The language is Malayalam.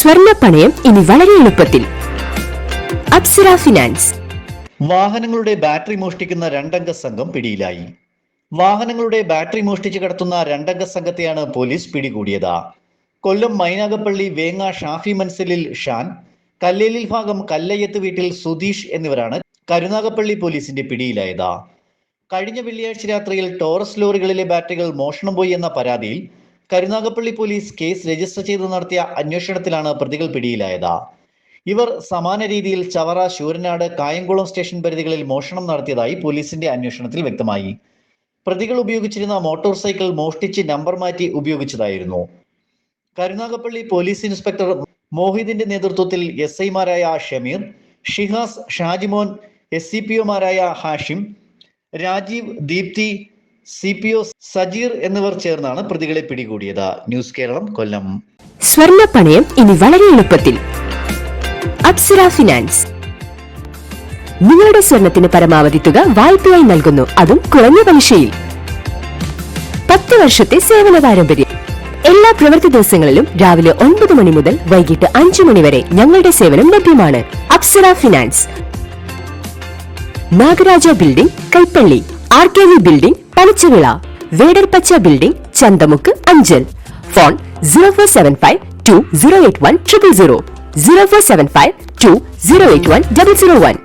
സ്വർണ പണയം ഇനി വളരെ എളുപ്പത്തിൽ. അപ്സര ഫിനാൻസ്. വാഹനങ്ങളുടെ ബാറ്ററി മോഷ്ടിക്കുന്ന രണ്ടംഗ സംഘം പിടിയിലായി. വാഹനങ്ങളുടെ ബാറ്ററി മോഷ്ടിച്ച് കടത്തുന്ന രണ്ടംഗ സംഘത്തെയാണ് പോലീസ് പിടികൂടിയത്. കൊല്ലം മൈനാഗപ്പള്ളി വേങ്ങ ഷാഫി മൻസലിൽ ഷാൻ കല്ലേലിൽ ഭാഗം കല്ലയ്യത്ത് വീട്ടിൽ സുധീഷ് എന്നിവരാണ് കരുനാഗപ്പള്ളി പോലീസിന്റെ പിടിയിലായത്. കഴിഞ്ഞ വെള്ളിയാഴ്ച രാത്രിയിൽ ടോറസ് ലോറികളിലെ ബാറ്ററികൾ മോഷണം പോയി എന്ന പരാതിയിൽ കരുനാഗപ്പള്ളി പോലീസ് കേസ് രജിസ്റ്റർ ചെയ്ത് നടത്തിയ അന്വേഷണത്തിലാണ് പ്രതികൾ പിടിയിലായത്. ഇവർ സമാന രീതിയിൽ ചവറ ശൂരനാട് കായംകുളം സ്റ്റേഷൻ പരിധികളിൽ മോഷണം നടത്തിയതായി പോലീസിന്റെ അന്വേഷണത്തിൽ വ്യക്തമായി. പ്രതികൾ ഉപയോഗിച്ചിരുന്ന മോട്ടോർ സൈക്കിൾ മോഷ്ടിച്ച് നമ്പർ മാറ്റി ഉപയോഗിച്ചതായിരുന്നു. കരുനാഗപ്പള്ളി പോലീസ് ഇൻസ്പെക്ടർ മോഹിദിന്റെ നേതൃത്വത്തിൽ എസ് ഐമാരായ Shameer Shihas Shajimon S C P ഒമാരായ Hashim Rajeev Deepthi C P O Sajeer എന്നിവർ ചേർന്നാണ് പ്രതികളെ പിടികൂടിയത്. ന്യൂസ് കേരളം കൊല്ലം. സ്വർണ പണയം ഇനി വളരെ എളുപ്പത്തിൽ. അപ്സര ഫിനാൻസ്. നിങ്ങളുടെ സ്വർണത്തിന് പരമാവധി തുക വായ്പയായി നൽകുന്നു. അതും കുറഞ്ഞ പലിശയിൽ. പത്ത് വർഷത്തെ സേവന പാരമ്പര്യം. എല്ലാ പ്രവൃത്തി ദിവസങ്ങളിലും രാവിലെ ഒൻപത് മണി മുതൽ വൈകിട്ട് അഞ്ചു മണി വരെ ഞങ്ങളുടെ സേവനം ലഭ്യമാണ്. Apsara finance. Nagaraja building Kaipally. R K V building Panachavila Vedarpacha building Chanthamukku Anchal. Phone zero four seven five two zero eight one triple zero zero four seven five two zero eight one double zero one